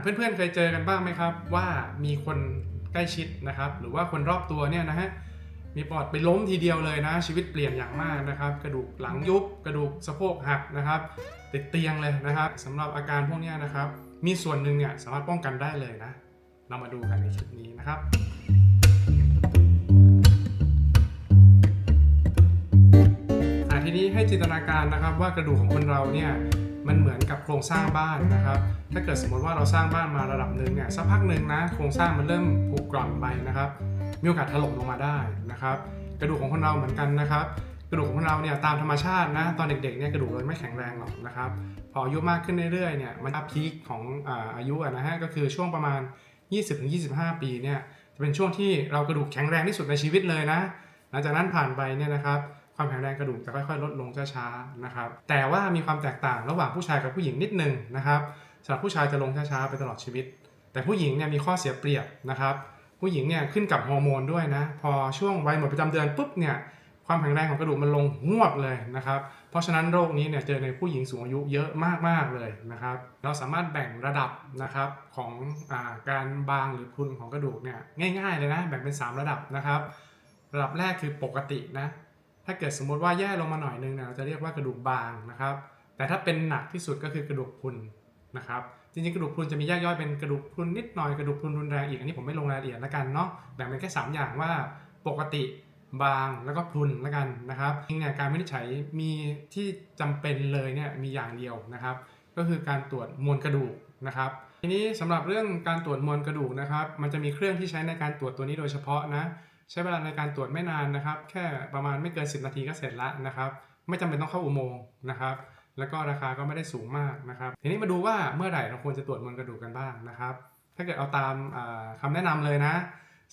เพื่อนๆเคยเจอกันบ้างไหมครับ ว่ามีคนใกล้ชิดนะครับ หรือว่าคนรอบตัวเนี่ยนะฮะมีปอดไปล้มทีเดียวเลยนะ ชีวิตเปลี่ยนอย่างมากนะครับ กระดูกหลังยุบกระดูกสะโพกหักนะครับ ติดเตียงเลยนะครับสำหรับอาการพวกนี้นะครับ มีส่วนหนึ่งเนี่ยสามารถป้องกันได้เลยนะ เรามาดูกันในคลิปนี้นะครับทีนี้ให้จินตนาการนะครับว่ากระดูกของคนเราเนี่ยมันเหมือนกับโครงสร้างบ้านนะครับ ถ้าเกิดสมมติว่าเราสร้างบ้านมาระดับหนึ่งเนี่ยสักพักหนึ่งนะโครงสร้างมันเริ่มผุกร่อนไปนะครับ มีโอกาสถล่มลงมาได้นะครับ กระดูกของคนเราเหมือนกันนะครับกระดูกของคนเราเนี่ยตามธรรมชาตินะตอนเด็กๆเนี่ยกระดูกเราไม่แข็งแรงหรอกนะครับ พออายุมากขึ้นเรื่อยๆเนี่ยมันจะพีคของอาอายุนะฮะก็คือช่วงประมาณ 20-25 ปีเนี่ยจะเป็นช่วงที่เรากระดูกแข็งแรงที่สุดในชีวิตเลยนะ หลังจากนั้นผ่านไปเนี่ยนะครับความแข็งแรงกระดูกจะค่อยๆ ลดลงช้าๆนะครับแต่ว่ามีความแตกต่างระหว่างผู้ชายกับผู้หญิงนิดนึงนะครับ สำหรับผู้ชายจะลงช้าๆไปตลอดชีวิต แต่ผู้หญิงเนี่ยมีข้อเสียเปรียบนะครับ ผู้หญิงเนี่ยขึ้นกับฮอร์โมนด้วยนะ พอช่วงวัยหมดประจำเดือนปุ๊บเนี่ยความแข็งแรงของกระดูกมันลงหวบเลยนะครับ เพราะฉะนั้นโรคนี้เนี่ยเจอในผู้หญิงสูงอายุเยอะมากๆเลยนะครับ เราสามารถแบ่งระดับนะครับของอาการบางหรือพุนของกระดูกเนี่ยง่ายๆเลยนะแบ่งเป็น 3 ระดับนะครับ ระดับแรกคือปกตินะถ้าเกิดสมมติว่าแย่ลงมาหน่อยนึงเนี่ยเราจะเรียกว่ากระดูกบางนะครับ แต่ถ้าเป็นหนักที่สุดก็คือกระดูกพุน นะครับจริงๆกระดูกพรุนจะมีแยกย่อยเป็นกระดูกพรุนนิดหน่อยกระดูกพรุนรุนแรงอีกอันนี้ผมไม่ลงรายละเอียดล้วกันเนาะแบ่งเป็นแค่ 3 อย่างว่าปกติบางแล้วก็พรุนล้วกันนะครับจริงเนี่ยการวินิจฉัยมีที่จำเป็นเลยเนี่ยมีอย่างเดียวนะครับ ก็คือการตรวจมวลกระดูกนะครับทีนี้สำหรับเรื่องการตรวจมวลกระดูกนะครับมันจะมีเครื่องที่ใช้ในการตรวจตัวนี้โดยเฉพาะนะใช้เวลาในการตรวจไม่นานนะครับ แค่ประมาณไม่เกิน 10 นาทีก็เสร็จล้วนะครับ ไม่จำเป็นต้องเข้าอุโมงค์นะครับ แล้วก็ราคาก็ไม่ได้สูงมากนะครับ ทีนี้มาดูว่าเมื่อไหร่เราควรจะตรวจมวลกระดูกกันบ้างนะครับ ถ้าเกิดเอาตามอ่าคำแนะนำเลยนะ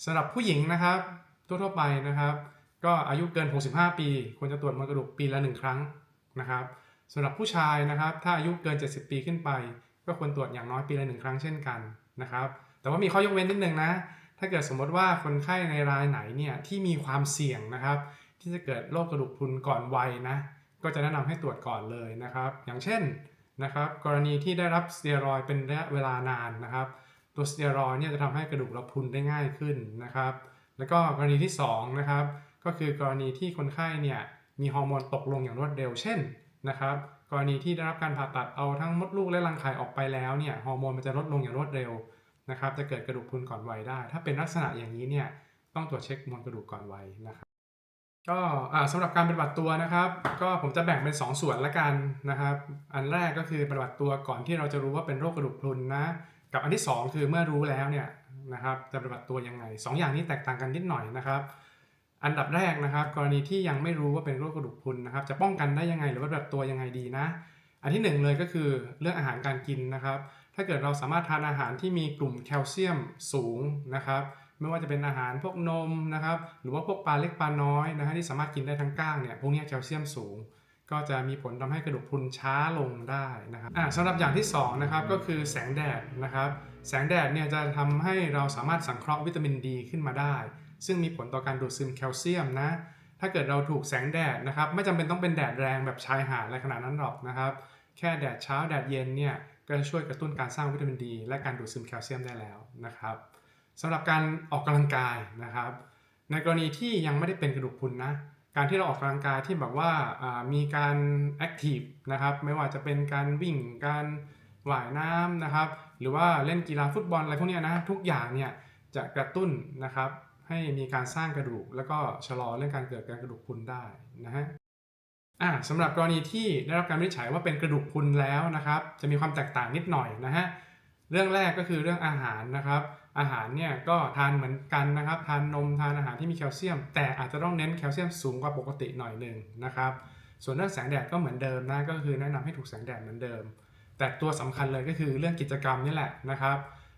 สำหรับผู้หญิงนะครับทั่วๆไปนะครับ ก็อายุเกิน 65 ปี ควรจะตรวจมวลกระดูกปีละหนึ่งครั้งนะครับสำหรับผู้ชายนะครับ ถ้าอายุเกิน 70 ปีขึ้นไป ก็ควรตรวจอย่างน้อยปีละหนึ่งครั้งเช่นกันนะครับ แต่ว่ามีข้อยกเว้นนิดนึงนะ ถ้าเกิดสมมติว่าคนไข้ในรายไหนเนี่ยที่มีความเสี่ยงนะครับ ที่จะเกิดโรคกระดูกพรุนก่อนวัยนะ ก็จะแนะนำให้ตรวจก่อนเลยนะครับ อย่างเช่นนะครับ กรณีที่ได้รับสเตียรอยเป็นระยะเวลานานนะครับ ตัวสเตียรอยเนี่ยจะทำให้กระดูกเราพุนได้ง่ายขึ้นนะครับ แล้วก็กรณีที่2นะครับก็คือกรณีที่คนไข้เนี่ยมีฮอร์โมนตกลงอย่างรวดเร็วเช่นนะครับ กรณีที่ได้รับการผ่าตัดเอาทั้งมดลูกและรังไข่ออกไปแล้วเนี่ยฮอร์โมนมันจะลดลงอย่างรวดเร็วนะครับ จะเกิดกระดูกพุนก่อนวัยได้ ถ้าเป็นลักษณะอย่างนี้เนี่ยต้องตรวจเช็คมวลกระดูกก่อนวัยนะครับ ก็อ่าสำหรับการปฏิบัติตัวนะครับ ก็ผมจะแบ่งเป็น 2 ส่วนละกันนะครับ อันแรกก็คือปฏิบัติตัวก่อนที่เราจะรู้ว่าเป็นโรคกระดูกพรุนนะกับอันที่ 2 คือเมื่อรู้แล้วเนี่ยนะครับจะปฏิบัติตัวยังไง2ออย่างนี้แตกต่างกันนิดหน่อยนะครับ อันดับแรกนะครับ กรณีที่ยังไม่รู้ว่าเป็นโรคกระดูกพรุนนะครับ จะป้องกันได้ยังไงหรือว่าปฏิบัติตัวยังไงดีนะ อันที่หนึ่งเลยก็คือเรื่องอาหารการกินนะครับ ถ้าเกิดเราสามารถทานอาหารที่มีกลุ่มแคลเซียมสูงนะครับ ไม่ว่าจะเป็นอาหารพวกนมนะครับ หรือว่าพวกปลาเล็กปลาน้อยนะฮะที่สามารถกินได้ทั้งก้างเนี่ยพวกนี้แคลเซียมสูง ก็จะมีผลทำให้กระดูกพรุนช้าลงได้นะครับอ่าสำหรับอย่างที่สองนะครับก็คือแสงแดดนะครับ แสงแดดเนี่ยจะทำให้เราสามารถสังเคราะห์วิตามินดีขึ้นมาได้ ซึ่งมีผลต่อการดูดซึมแคลเซียมนะถ้าเกิดเราถูกแสงแดดนะครับ ไม่จำเป็นต้องเป็นแดดแรงแบบชายหาดอะไรขนาดนั้นหรอกนะครับ แค่แดดเช้าแดดเย็นเนี่ยก็จะช่วยกระตุ้นการสร้างวิตามินดี และการดูดซึมแคลเซียมได้แล้วนะครับ สำหรับการออกกำลังกายนะครับ ในกรณีที่ยังไม่ได้เป็นกระดูกพุนนะการที่เราออกกำลังกายที่แบบว่าามีการแอคทีฟนะครับไม่ว่าจะเป็นการวิ่งการว่ายน้ำนะครับ หรือว่าเล่นกีฬาฟุตบอลอะไรพวกนี้นะทุกอย่างเนี่ยจะกระตุ้นนะครับให้มีการสร้างกระดูก แล้วก็ชะลอเรื่องการเกิดการกระดูกพุนได้นะฮะอ่าสำหรับกรณีที่ได้รับการวินิจฉัยว่าเป็นกระดูกพุนแล้วนะครับ จะมีความแตกต่างนิดหน่อยนะฮะเรื่องแรกก็คือเรื่องอาหารนะครับ อาหารเนี่ยก็ทานเหมือนกันนะครับ ทานนมทานอาหารที่มีแคลเซียม แต่อาจจะต้องเน้นแคลเซียมสูงกว่าปกติหน่อยหนึ่งนะครับ ส่วนเรื่องแสงแดดก็เหมือนเดิมนะก็คือแนะนำให้ถูกแสงแดดเหมือนเดิม แต่ตัวสำคัญเลยก็คือเรื่องกิจกรรมนี่แหละนะครับ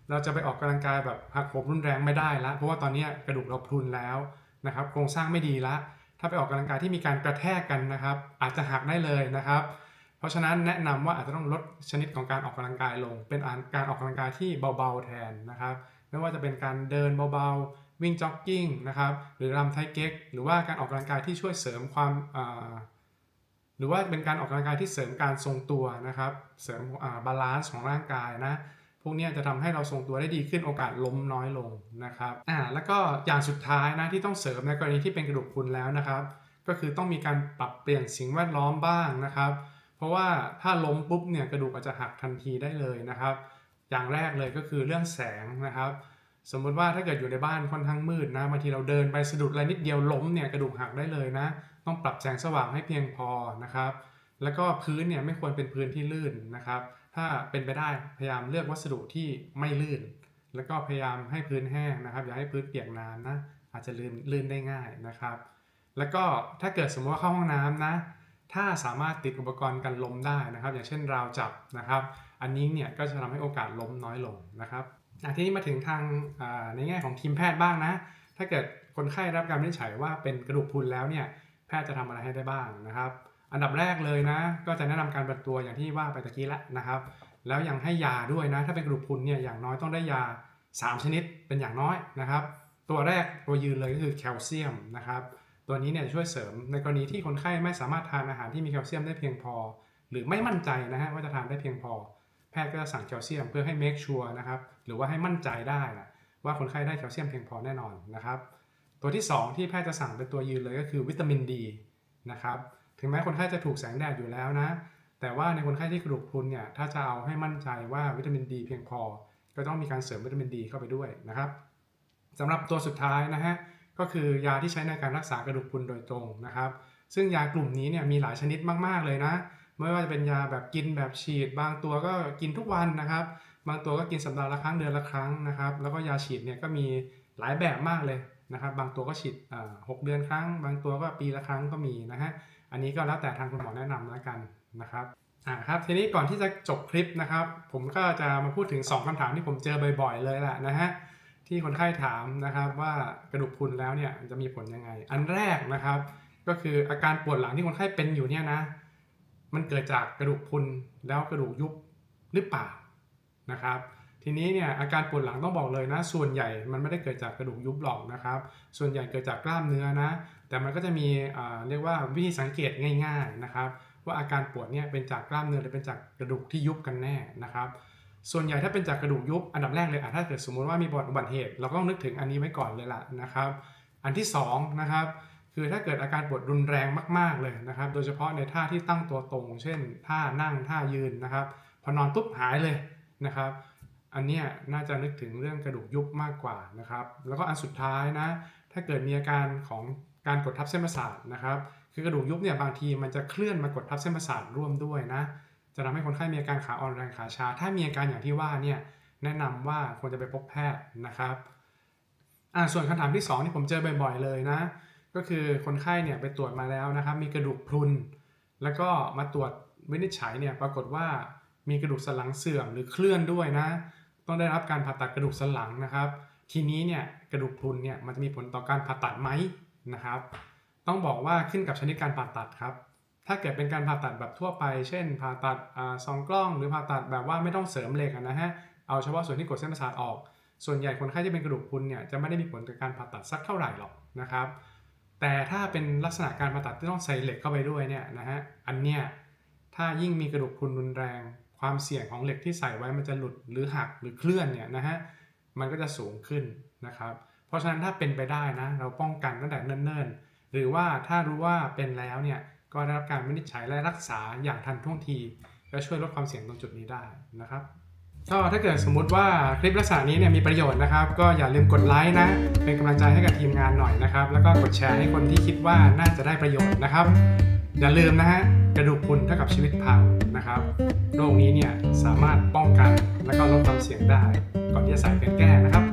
เราจะไปออกกำลังกายแบบหักโหมรุนแรงไม่ได้ละเพราะว่าตอนนี้กระดูกเราพรุนแล้วนะครับโครงสร้างไม่ดีละถ้าไปออกกำลังกายที่มีการกระแทกกันนะครับ อาจจะหักได้เลยนะครับ เพราะฉะนั้นแนะนำว่าอาจจะต้องลดชนิดของการออกกำลังกายลง เป็นการออกกำลังกายที่เบาๆแทนนะครับ ไม่ว่าจะเป็นการเดินเบาๆ วิ่งจ็อกกิ้งนะครับ หรือรำไทเก๊ก หรือว่าการออกกำลังกายที่ช่วยเสริมความาหรือว่าเป็นการออกกำลังกายที่เสริมการทรงตัวนะครับ เสริมบาลานซ์ของร่างกายนะ พวกนี้จะทำให้เราทรงตัวได้ดีขึ้นโอกาสล้มน้อยลงนะครับ อ่า แล้วก็อย่างสุดท้ายนะที่ต้องเสริมในกรณีที่เป็นกระดูกพรุนแล้วนะครับ ก็คือต้องมีการปรับเปลี่ยนสิ่งแวดล้อมบ้างนะครับ เพราะว่าถ้าล้มปุ๊บเนี่ยกระดูกอาจจะหักทันทีได้เลยนะครับ อย่างแรกเลยก็คือเรื่องแสงนะครับ สมมติว่าถ้าเกิดอยู่ในบ้านค่อนข้างมืดนะบางทีเราเดินไปสะดุดอะไรนิดเดียวล้มเนี่ยกระดูกหักได้เลยนะ ต้องปรับแสงสว่างให้เพียงพอนะครับ แล้วก็พื้นเนี่ยไม่ควรเป็นพื้นที่ลื่นนะครับ ถ้าเป็นไปได้พยายามเลือกวัสดุที่ไม่ลื่น แล้วก็พยายามให้พื้นแห้งนะครับ อย่าให้พื้นเปียกน้ำนะอาจจะลื่นลื่นได้ง่ายนะครับ แล้วก็ถ้าเกิดสมมติว่าเข้าห้องน้ำนะ ถ้าสามารถติดอุปกรณ์กันล้มได้นะครับ อย่างเช่นราวจับนะครับ อันนี้เนี่ยก็จะทำให้โอกาสล้มน้อยลงนะครับทีนี้มาถึงทางในแง่ของทีมแพทย์บ้างนะ ถ้าเกิดคนไข้รับการวินิจฉัยว่าเป็นกระดูกพรุนแล้วเนี่ยแพทย์จะทำอะไรให้ได้บ้างนะครับ อันดับแรกเลยนะ ก็จะแนะนำการบัดตัวอย่างที่ว่าไปตะกี้ล้วนะครับ แล้วยังให้ยาด้วยนะ ถ้าเป็นกระดูกพรุนเนี่ยอย่างน้อยต้องได้ยา 3 ชนิดเป็นอย่างน้อยนะครับ ตัวแรกตัวยืนเลยก็คือแคลเซียมนะครับ ตัวนี้เนี่ยช่วยเสริมในกรณีที่คนไข้ไม่สามารถทานอาหารที่มีแคลเซียมได้เพียงพอ หรือไม่มั่นใจนะฮะว่าจะทานได้เพียงพอ แพทย์ก็จะสั่งแคลเซียมเพื่อให้ make sure นะครับ หรือว่าให้มั่นใจได้นะว่าคนไข้ได้แคลเซียมเพียงพอแน่นอนนะครับ ตัวที่ 2 ที่แพทย์จะสั่งเป็นตัวยืนเลยก็คือวิตามินดีนะครับ ถึงแม้คนไข้จะถูกแสงแดดอยู่แล้วนะ แต่ว่าในคนไข้ที่กระดูกพรุนเนี่ย ถ้าจะเอาให้มั่นใจว่าวิตามินดีเพียงพอ ก็ต้องมีการเสริมวิตามินดีเข้าไปด้วยนะครับสำหรับตัวสุดท้ายนะฮะ ก็คือยาที่ใช้ในการรักษากระดูกพรุนโดยตรงนะครับ ซึ่งยากลุ่มนี้เนี่ยมีหลายชนิดมาก ๆ เลยนะ ไม่ว่าจะเป็นยาแบบกินแบบฉีด บางตัวก็กินทุกวันนะครับ บางตัวก็กินสัปดาห์ละครั้งเดือนละครั้งนะครับ แล้วก็ยาฉีดเนี่ยก็มีหลายแบบมากเลยนะครับ บางตัวก็ฉีดหกเดือนครั้ง บางตัวก็ปีละครั้งก็มีนะฮะ อันนี้ก็แล้วแต่ทางคุณหมอแนะนำแล้วกันนะครับอ่าครับทีนี้ก่อนที่จะจบคลิปนะครับ ผมก็จะมาพูดถึง 2คำถามที่ผมเจอบ่อยๆเลยแหละนะฮะที่คนไข้ถามนะครับว่ากระดูกพุนแล้วเนี่ยจะมีผลยังไง อันแรกนะครับ ก็คืออาการปวดหลังที่คนไข้เป็นอยู่เนี่ยนะ มันเกิดจากกระดูกพุนแล้วกระดูกยุบหรือเปล่านะครับ ทีนี้เนี่ยอาการปวดหลังต้องบอกเลยนะ ส่วนใหญ่มันไม่ได้เกิดจากกระดูกยุบหรอกนะครับ ส่วนใหญ่เกิดจากกล้ามเนื้อนะ แต่มันก็จะมีเรียกว่าวิธีสังเกตง่าย ๆนะครับ ว่าอาการปวดเนี่ยเป็นจากกล้ามเนื้อหรือเป็นจากกระดูกที่ยุบกันแน่นะครับส่วนใหญ่ถ้าเป็นจากกระดูกยุบอันดับแรกเลยอะถ้าเกิดสมมติว่ามีอุบัติเหตุ เราก็ต้องนึกถึงอันนี้ไว้ก่อนเลยล่ะนะครับ อันที่สองนะครับ คือถ้าเกิดอาการปวดรุนแรงมาก ๆเลยนะครับ โดยเฉพาะในท่าที่ตั้งตัวตรง เช่น ท่านั่งท่ายืนนะครับ พอนอนปุ๊บหายเลยนะครับ อันเนี้ยน่าจะนึกถึงเรื่องกระดูกยุบมากกว่านะครับ แล้วก็อันสุดท้ายนะ ถ้าเกิดมีอาการของการกดทับเส้นประสาทนะครับ คือกระดูกยุบเนี่ยบางทีมันจะเคลื่อนมากดทับเส้นประสาทร่วมด้วยนะ จะทำให้คนไข้มีอาการขาอ่อนแรงขาชา ถ้ามีอาการอย่างที่ว่าเนี่ยแนะนำว่าควรจะไปพบแพทย์นะครับ อ่าส่วนคำถามที่ 2 ที่ผมเจอบ่อยๆเลยนะ ก็คือคนไข้เนี่ยไปตรวจมาแล้วนะครับ มีกระดูกพรุน แล้วก็มาตรวจวินิจฉัยเนี่ยปรากฏว่ามีกระดูกสันหลังเสื่อมหรือเคลื่อนด้วยนะ ต้องได้รับการผ่าตัดกระดูกสันหลังนะครับ ทีนี้เนี่ยกระดูกพรุนเนี่ยมันจะมีผลต่อการผ่าตัดไหมนะครับ ต้องบอกว่าขึ้นกับชนิดการผ่าตัดครับ ถ้าเกิดเป็นการผ่าตัดแบบทั่วไป เช่น ผ่าตัดอซองกล้อง หรือผ่าตัดแบบว่าไม่ต้องเสริมเหล็กนะฮะ เอาเฉพาะส่วนที่กดเส้นประสาทออก ส่วนใหญ่คนไข้ที่เป็นกระดูกพรุนเนี่ยจะไม่ได้มีผลต่อการผ่าตัดสักเท่าไหร่หรอกนะครับ แต่ถ้าเป็นลักษณะการผ่าตัดที่ต้องใส่เหล็กเข้าไปด้วยเนี่ยนะฮะอันเนี้ยถ้ายิ่งมีกระดูกพรุนรุนแรง ความเสี่ยงของเหล็กที่ใส่ไว้มันจะหลุดหรือหักหรือเคลื่อนเนี่ยนะฮะมันก็จะสูงขึ้นนะครับ เพราะฉะนั้นถ้าเป็นไปได้นะ เราป้องกันตั้งแต่เนิ่นๆ หรือว่าถ้ารู้ว่าเป็นแล้วเนี่ยก็ได้รับการวินิจฉัยและรักษาอย่างทันท่วงทีก็ช่วยลดความเสี่ยงตรงจุดนี้ได้นะครับ ก็ถ้าเกิดสมมุติว่าคลิปลักษณะนี้เนี่ยมีประโยชน์นะครับ ก็อย่าลืมกดไลค์นะ เป็นกำลังใจให้กับทีมงานหน่อยนะครับ แล้วก็กดแชร์ให้คนที่คิดว่าน่าจะได้ประโยชน์นะครับ อย่าลืมนะฮะกระดูกคุณเท่ากับชีวิตพังนะครับโรคนี้เนี่ยสามารถป้องกันและก็ลดความเสี่ยงได้ ก่อนที่จะสายเกินแก้นะครับ